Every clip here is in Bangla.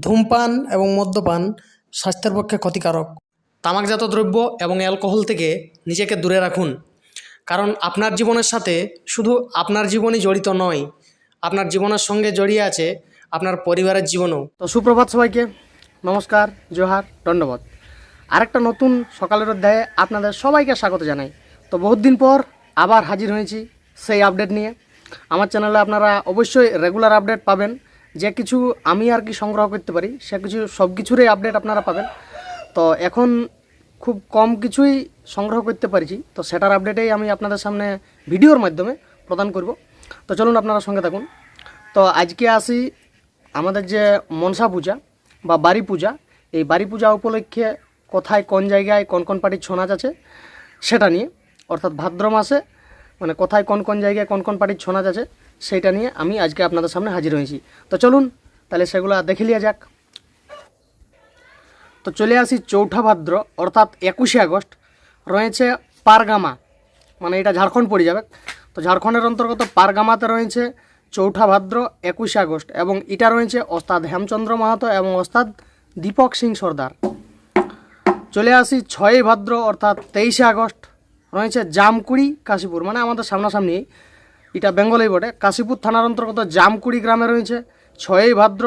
ধূমপান এবং মদ্যপান স্বাস্থ্যের পক্ষে ক্ষতিকারক। তামাকজাত দ্রব্য এবং অ্যালকোহল থেকে নিজেকে দূরে রাখুন। কারণ আপনার জীবনের সাথে শুধু আপনার জীবনই জড়িত নয়, আপনার জীবনের সঙ্গে জড়িয়ে আছে আপনার পরিবারের জীবনও। তো সুপ্রভাত সবাইকে। নমস্কার, জোহার দণ্ডবত আরেকটা নতুন সকালের অধ্যায়ে আপনাদের সবাইকে স্বাগত জানাই। তো বহুত দিন পর আবার হাজির হয়েছি সেই আপডেট নিয়ে। আমার চ্যানেলে আপনারা অবশ্যই রেগুলার আপডেট পাবেন। যে কিছু আমি আর কি সংগ্রহ করতে পারি, সে কিছু, সব কিছুরই আপডেট আপনারা পাবেন। তো এখন খুব কম কিছুই সংগ্রহ করতে পারছি, তো সেটার আপডেটেই আমি আপনাদের সামনে ভিডিওর মাধ্যমে প্রদান করব। তো চলুন আপনারা সঙ্গে থাকুন। তো আজকে আসি আমাদের যে মনসা পূজা বা বাড়ি পূজা, এই বাড়ি পূজা উপলক্ষে কোথায়, কোন জায়গায়, কোন কোন পার্টির ছৌ নাচ আছে সেটা নিয়ে, অর্থাৎ ভাদ্র মাসে মানে কোথায়, কোন কোন জায়গায় কোন কোন পার্টির ছৌ নাচ আছে সেইটা নিয়ে আমি আজকে আপনাদের সামনে হাজির হয়েছি। তো চলুন, তাহলে সেগুলো দেখে লিয়া যাক। তো চলে আসি চৌঠা ভাদ্র, অর্থাৎ একুশে আগস্ট। রয়েছে পারগামা মানে এটা ঝাড়খণ্ড পড়ে যাবে। তো ঝাড়খণ্ডের অন্তর্গত পারগামাতে রয়েছে চৌঠা ভাদ্র, একুশে আগস্ট এবং এটা রয়েছে ওস্তাদ হেমচন্দ্র মাহাতো এবং ওস্তাদ দীপক সিং সর্দার। চলে আসি ছয়ই ভাদ্র, অর্থাৎ তেইশে আগস্ট। রয়েছে জামকুড়ি, কাশীপুর মানে আমাদের সামনাসামনি। এটা বেঙ্গলেই বটে। কাশীপুর থানার অন্তর্গত জামকুড়ি গ্রামে রয়েছে ছয়ই ভাদ্র,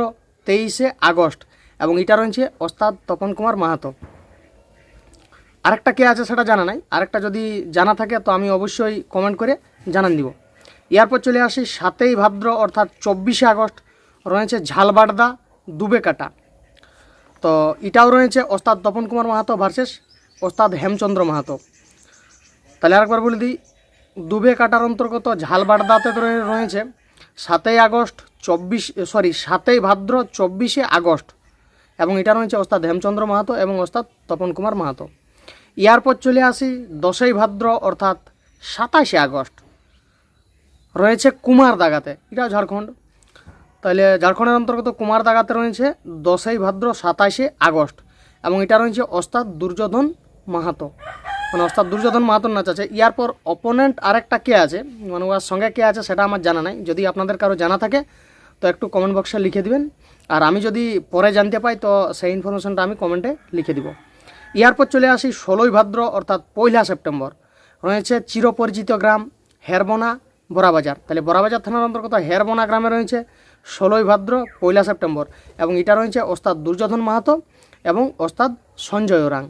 তেইশে আগস্ট এবং এটা রয়েছে ওস্তাদ তপন কুমার মাহাতো। আরেকটা কে আছে সেটা জানা নাই। আরেকটা যদি জানা থাকে তো আমি অবশ্যই কমেন্ট করে জানান দিব। এরপর চলে আসি সাতই ভাদ্র, অর্থাৎ চব্বিশে আগস্ট, রয়েছে ঝালবাড়দা দুবে কাটা তো এটাও রয়েছে ওস্তাদ তপন কুমার মাহাতো ভার্সেস ওস্তাদ হেমচন্দ্র মাহাতো। তাহলে আরেকবার বলে দিই দুবে কাটার অন্তর্গত ঝালবাড়দাতে রয়েছে সাতই আগস্ট, চব্বিশ সরি সাতই ভাদ্র, চব্বিশে আগস্ট। এবং এটা রয়েছে ওস্তাদ হেমচন্দ্র মাহাতো এবং ওস্তাদ তপন কুমার মাহাতো। এরপর চলে আসি দশই ভাদ্র, অর্থাৎ সাতাশে আগস্ট। রয়েছে কুমার দাগাতে। এটাও ঝাড়খণ্ড। তাহলে ঝাড়খণ্ডের অন্তর্গত কুমার দাগাতে রয়েছে দশই ভাদ্র, সাতাশে আগস্ট। এবং এটা রয়েছে ওস্তাদ দুর্যোধন মাহাতো। মানে ওস্তাদ দুর্যোধন মাহাতোর নাচ আছে। ইয়ার পর অপোনেন্ট আরেকটা কে আছে? মানে ওর সঙ্গে কে আছে সেটা আমার জানা নাই। যদি আপনাদের কারও জানা থাকে, তো একটু কমেন্ট বক্সে লিখে দিবেন। আর আমি যদি পরে জানতে পাই, তো সেই ইনফরমেশনটা আমি কমেন্টে লিখে দিব। এরপর চলে আসি ষোলোই ভাদ্র, অর্থাৎ পয়লা সেপ্টেম্বর। রয়েছে চিরপরিচিত গ্রাম, হেরবনা বড়াবাজার। তাহলে বড়াবাজার থানার অন্তর্গত হেরবনা গ্রামে রয়েছে ষোলোই ভাদ্র, পয়লা সেপ্টেম্বর। এবং এটা রয়েছে ওস্তাদ দুর্যোধন মাহাতো এবং ওস্তাদ সঞ্জয় ওরাং।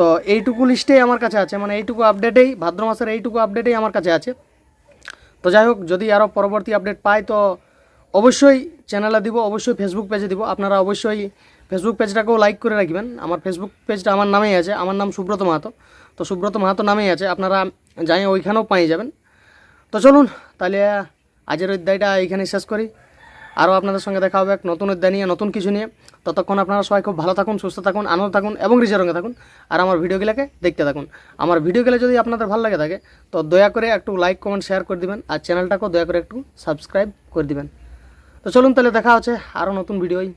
তো এইটুকু লিস্টেই আমার কাছে আছে মানে এইটুকু আপডেটেই ভাদ্র মাসের এইটুকু আপডেটেই আমার কাছে আছে। তো যাই হোক, যদি আরও পরবর্তী আপডেট পাই, তো অবশ্যই চ্যানেলে দিব, অবশ্যই ফেসবুক পেজে দিব। আপনারা অবশ্যই ফেসবুক পেজটাকেও লাইক করে রাখবেন। আমার ফেসবুক পেজটা আমার নামেই আছে। আমার নাম সুব্রত মাহাতো। তো সুব্রত মাহাতো নামেই আছে। আপনারা যাই ওইখানেও পাই যাবেন। তো চলুন, তাহলে আজের অধ্যায়টা এইখানে শেষ করি। আরও আপনাদের সঙ্গে দেখা হবে এক নতুন অধ্যায় নিয়ে, নতুন কিছু নিয়ে। ততক্ষণ আপনারা সবাই খুব ভালো থাকুন, সুস্থ থাকুন, আনন্দ থাকুন এবং রিজের রঙে থাকুন। আর আমার ভিডিওগুলোকে দেখতে থাকুন। আমার ভিডিওগুলো যদি আপনাদের ভালো লাগে থাকে, তো দয়া করে একটু লাইক, কমেন্ট, শেয়ার করে দিবেন। আর চ্যানেলটাকেও দয়া করে একটু সাবস্ক্রাইব করে দিবেন। তো চলুন তাহলে দেখা হচ্ছে আরও নতুন ভিডিওই।